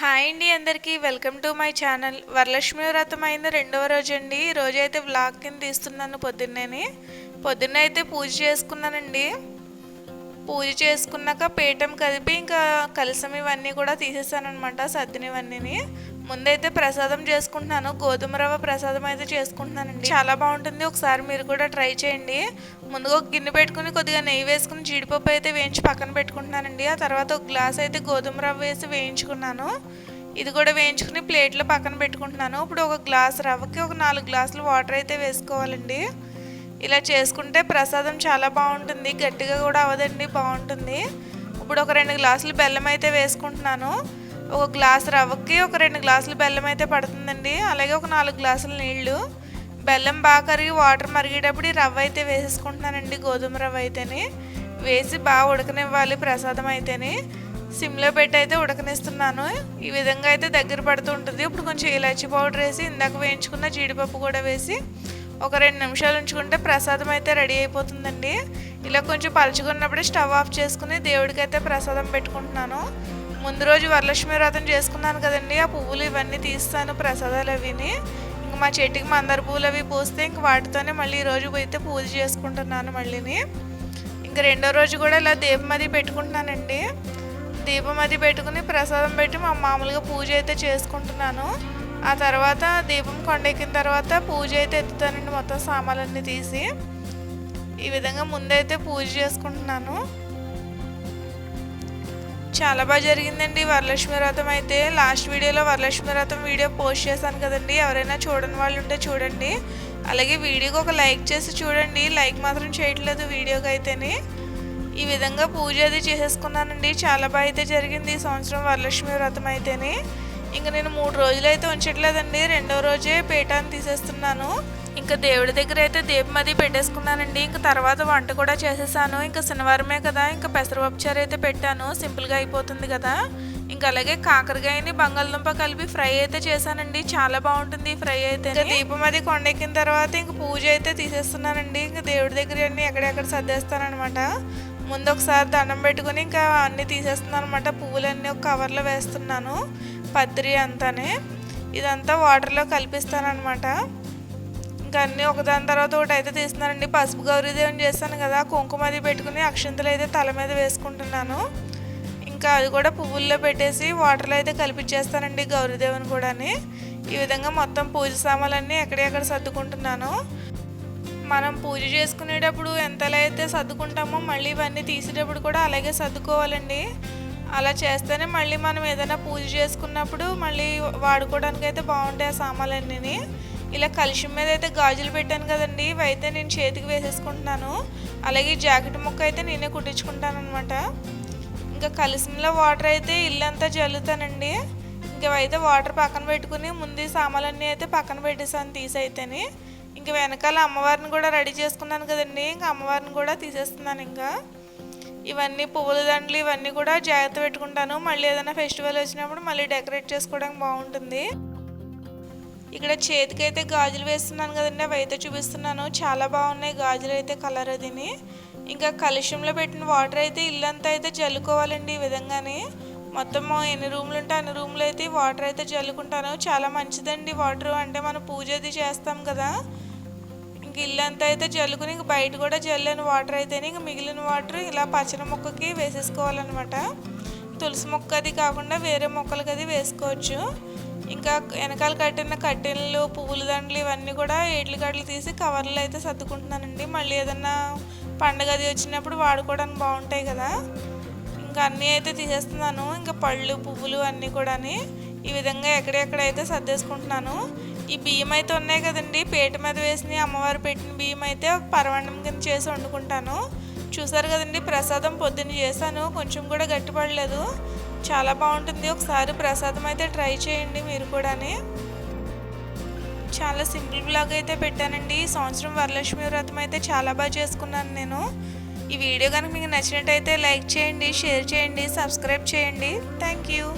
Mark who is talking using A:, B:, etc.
A: Hi అండి అందరికీ. Welcome to my channel. Varalakshmi Vratam అయింది రెండవ రోజు అండి రోజైతే అయితే వ్లాగ్ కింద తీస్తున్నాను పొద్దున్నే పొద్దున్న అయితే పూజ చేసుకున్నానండి. పూజ చేసుకున్నాక పీఠం కదిపి ఇంకా కలసం ఇవన్నీ కూడా తీసేసాను అనమాట సద్దినవన్నీ ముందైతే ప్రసాదం చేసుకుంటున్నాను గోధుమ రవ్వ ప్రసాదం అయితే చేసుకుంటున్నానండి. చాలా బాగుంటుంది ఒకసారి మీరు కూడా ట్రై చేయండి. ముందుగా ఒక గిన్నె పెట్టుకుని కొద్దిగా నెయ్యి వేసుకుని జీడిపప్పు అయితే వేయించి పక్కన పెట్టుకుంటున్నానండి. ఆ తర్వాత ఒక గ్లాస్ అయితే గోధుమ రవ్వ వేసి వేయించుకున్నాను. ఇది కూడా వేయించుకుని ప్లేట్లో పక్కన పెట్టుకుంటున్నాను. ఇప్పుడు ఒక గ్లాస్ రవ్వకి ఒక నాలుగు గ్లాసులు వాటర్ అయితే వేసుకోవాలండి. ఇలా చేసుకుంటే ప్రసాదం చాలా బాగుంటుంది గట్టిగా కూడా అవదండి బాగుంటుంది. ఇప్పుడు ఒక రెండు గ్లాసులు బెల్లం అయితే వేసుకుంటున్నాను. ఒక గ్లాస్ రవ్వకి ఒక రెండు గ్లాసులు బెల్లం అయితే పడుతుందండి. అలాగే ఒక నాలుగు గ్లాసులు నీళ్ళు బెల్లం బాగా కరిగి వాటర్ మరిగేటప్పుడు ఈ రవ్వ అయితే వేసేసుకుంటున్నానండి గోధుమ రవ్వ అయితేని. వేసి బాగా ఉడకనివ్వాలి ప్రసాదం అయితేనే. సిమ్లో పెట్టి అయితే ఉడకనిస్తున్నాను. ఈ విధంగా అయితే దగ్గర పడుతూ ఉంటుంది. ఇప్పుడు కొంచెం ఇలాచి పౌడర్ వేసి ఇందాక వేయించుకున్న జీడిపప్పు కూడా వేసి ఒక రెండు నిమిషాలు ఉంచుకుంటే ప్రసాదం అయితే రెడీ అయిపోతుందండి. ఇలా కొంచెం పలుచుకున్నప్పుడే స్టవ్ ఆఫ్ చేసుకుని దేవుడికి అయితే ప్రసాదం పెట్టుకుంటున్నాను. ముందు రోజు వరలక్ష్మి వ్రతం చేసుకున్నాను కదండి. ఆ పువ్వులు ఇవన్నీ తీస్తాను ప్రసాదాలు అవిని. ఇంక మా చెట్టుకి మందార పువ్వులు అవి పూస్తే ఇంక వాటితోనే మళ్ళీ ఈరోజు పోయితే అయితే పూజ చేసుకుంటున్నాను మళ్ళీని. ఇంక రెండో రోజు కూడా ఇలా దీపం అది పెట్టుకుంటున్నానండి. దీపం అది పెట్టుకుని ప్రసాదం పెట్టి మా మామూలుగా పూజ అయితే చేసుకుంటున్నాను. ఆ తర్వాత దీపం కొండెక్కిన తర్వాత పూజ అయితే ఎత్తుతానండి మొత్తం సామాన్లన్నీ తీసి. ఈ విధంగా ముందైతే పూజ చేసుకుంటున్నాను. చాలా బాగా జరిగిందండి వరలక్ష్మి వ్రతం అయితే. లాస్ట్ వీడియోలో వరలక్ష్మి వ్రతం వీడియో పోస్ట్ చేశాను కదండి. ఎవరైనా చూడని వాళ్ళు ఉంటే చూడండి. అలాగే వీడియోకి ఒక లైక్ చేసి చూడండి. లైక్ మాత్రం చేయట్లేదు వీడియోకి అయితేనే. ఈ విధంగా పూజ అది చేసేసుకున్నానండి. చాలా బాగా అయితే జరిగింది ఈ సంవత్సరం వరలక్ష్మి వ్రతం అయితేనే. ఇంకా నేను మూడు రోజులు అయితే ఉంచట్లేదండి. రెండో రోజే పీఠాన్ని తీసేస్తున్నాను. ఇంకా దేవుడి దగ్గర అయితే దీపం అది పెట్టేసుకున్నానండి. ఇంకా తర్వాత వంట కూడా చేసేసాను. ఇంకా శనివారమే కదా ఇంకా పెసరపప్పుచారు అయితే పెట్టాను. సింపుల్గా అయిపోతుంది కదా. ఇంకా అలాగే కాకరకాయని బంగాళదుంప కలిపి ఫ్రై అయితే చేశానండి. చాలా బాగుంటుంది ఫ్రై అయితే ఇంకా దీపం అది కొండెక్కిన తర్వాత ఇంకా పూజ అయితే తీసేస్తున్నానండి. ఇంకా దేవుడి దగ్గర అన్ని ఎక్కడెక్కడ సర్దేస్తానమాట ముందు ఒకసారి దండం పెట్టుకుని ఇంకా అన్నీ తీసేస్తున్నాను అనమాట పువ్వులన్నీ ఒక కవర్లో వేస్తున్నాను. పత్రి అంతానే ఇదంతా వాటర్లో కలిపిస్తానమాట ఇంకా అన్నీ ఒకదాని తర్వాత ఒకటి అయితే తీస్తున్నానండి. పసుపు గౌరీదేవిని చేస్తాను కదా కుంకుమ అది పెట్టుకుని అక్షంతలు అయితే తల మీద వేసుకుంటున్నాను. ఇంకా అది కూడా పువ్వుల్లో పెట్టేసి వాటర్లో అయితే కలిపించేస్తానండి గౌరీదేవిని కూడాని. ఈ విధంగా మొత్తం పూజ సామాన్లన్నీ ఎక్కడెక్కడ సర్దుకుంటున్నాను. మనం పూజ చేసుకునేటప్పుడు ఎంతలా అయితే సర్దుకుంటామో మళ్ళీ ఇవన్నీ తీసేటప్పుడు కూడా అలాగే సర్దుకోవాలండి. అలా చేస్తేనే మళ్ళీ మనం ఏదైనా పూజ చేసుకున్నప్పుడు మళ్ళీ వాడుకోవడానికి అయితే బాగుంటాయి ఆ సామాన్లన్నీ ఇలా కలిషం మీద అయితే గాజులు పెట్టాను కదండి ఇవైతే నేను చేతికి వేసేసుకుంటున్నాను. అలాగే జాకెట్ ముక్క అయితే నేనే కుట్టించుకుంటాను అనమాట ఇంకా కలిసిలో వాటర్ అయితే ఇల్లంతా జల్లుతానండి. ఇంకవైతే అయితే వాటర్ పక్కన పెట్టుకుని ముందు సామాన్లన్నీ అయితే పక్కన పెట్టేసాను తీసైతేని. ఇంకా వెనకాల అమ్మవారిని కూడా రెడీ చేసుకున్నాను కదండి ఇంకా అమ్మవారిని కూడా తీసేస్తున్నాను ఇంకా. ఇవన్నీ పువ్వుల దండలు ఇవన్నీ కూడా జాగ్రత్త పెట్టుకుంటాను. మళ్ళీ ఏదైనా ఫెస్టివల్ వచ్చినప్పుడు మళ్ళీ డెకరేట్ చేసుకోవడానికి బాగుంటుంది. ఇక్కడ చేతికి అయితే గాజులు వేస్తున్నాను కదండి అవి అయితే చూపిస్తున్నాను. చాలా బాగున్నాయి గాజులు అయితే కలర్ అదిని. ఇంకా కలుషంలో పెట్టిన వాటర్ అయితే ఇల్లంతా అయితే జల్లుకోవాలండి ఈ విధంగానే. మొత్తం ఎన్ని రూమ్లు ఉంటే అన్ని రూమ్లు అయితే వాటర్ అయితే జల్లుకుంటాను. చాలా మంచిదండి వాటర్ అంటే మనం పూజ అది చేస్తాం కదా. ఇంక ఇల్లంతా అయితే జల్లుకుని ఇంక బయట కూడా జల్లని వాటర్ అయితేనే ఇంక మిగిలిన వాటర్ ఇలా పచ్చని మొక్కకి వేసేసుకోవాలన్నమాట. తులసి మొక్క అది కాకుండా వేరే మొక్కలకి అది వేసుకోవచ్చు. ఇంకా వెనకాల కట్టిన కట్టెలు పువ్వుల దండలు ఇవన్నీ కూడా ఏడ్లు గడ్లు తీసి కవర్లు అయితే సర్దుకుంటున్నానండి. మళ్ళీ ఏదన్నా పండగ అది వచ్చినప్పుడు వాడుకోవడానికి బాగుంటాయి కదా. ఇంకా అన్నీ అయితే తీసేస్తున్నాను. ఇంకా పళ్ళు పువ్వులు అన్నీ కూడా ఈ విధంగా ఎక్కడెక్కడైతే సర్దేసుకుంటున్నాను. ఈ బియ్యం అయితే ఉన్నాయి కదండి. పేట మీద వేసిన అమ్మవారు పెట్టిన బియ్యం అయితే ఒక కింద చేసి వండుకుంటాను. చూసారు కదండి ప్రసాదం పొద్దున్న చేశాను. కొంచెం కూడా గట్టిపడలేదు. చాలా బాగుంటుంది. ఒకసారి ప్రసాదం అయితే ట్రై చేయండి మీరు కూడాని. చాలా సింపుల్ బ్లాగ్ అయితే పెట్టానండి. ఈ సంవత్సరం వరలక్ష్మి వ్రతం అయితే చాలా బాగా చేసుకున్నాను నేను. ఈ వీడియో కనుక మీకు నచ్చినట్టయితే లైక్ చేయండి షేర్ చేయండి సబ్స్క్రైబ్ చేయండి. Thank you.